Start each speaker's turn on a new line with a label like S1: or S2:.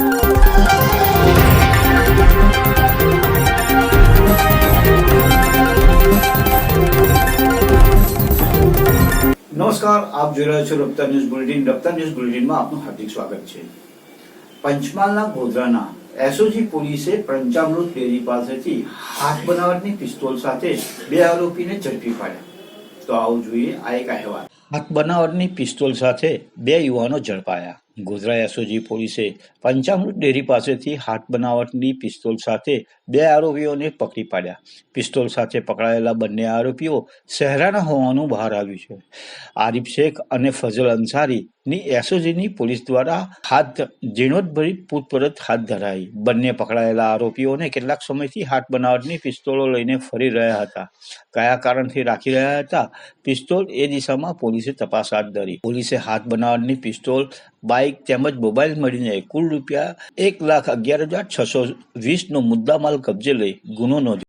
S1: નમસ્કાર, આપ જોઈ રહ્યા છો Raftaar news bulletin. Raftaar news બુલેટિનમાં આપનું હાર્દિક સ્વાગત છે. પંચમહાલના ગોધરાના એસઓજી પોલીસે પંચામૃત ડેરી પાસેથી હાથ બનાવટની પિસ્તોલ સાથે બે આરોપીને ઝડપી પાડ્યા. તો આવું જોઈએ આ એક અહેવાલ. હાથ બનાવટની પિસ્તોલ સાથે બે યુવાનો ઝડપાયા ગોધરા એસઓજી પોલીસે પંચામૃત ડેરી પાસેથી હાથ બનાવટની પિસ્તોલ સાથે બે આરોપીઓને પકડી પાડ્યા પિસ્તોલ સાથે પકડાયેલા બંને આરોપીઓ શહેરાના હોવાનું બહાર આવ્યું છે આરિફ શેખ અને ફઝલ અંસારી ની એસઓજીની પોલીસ દ્વારા હાથ ઝીણવટભરી પૂછપરછ હાથ ધરાઈ બંને પકડાયેલા આરોપીઓને કેટલાક સમયથી હાથ બનાવટની પિસ્તોલો લઈને ફરી રહ્યા હતા કયા કારણથી રાખી રહ્યા હતા પિસ્તોલ એ દિશામાં પોલીસે તપાસ હાથ ધરી. પોલીસે હાથ બનાવટની પિસ્તોલ, બાઇક તેમજ મોબાઈલ મળીને કુલ રૂપિયા એક લાખ અગિયાર હજાર છસો વીસનો મુદ્દામાલ કબજે લઈ ગુનો નોંધ્યો.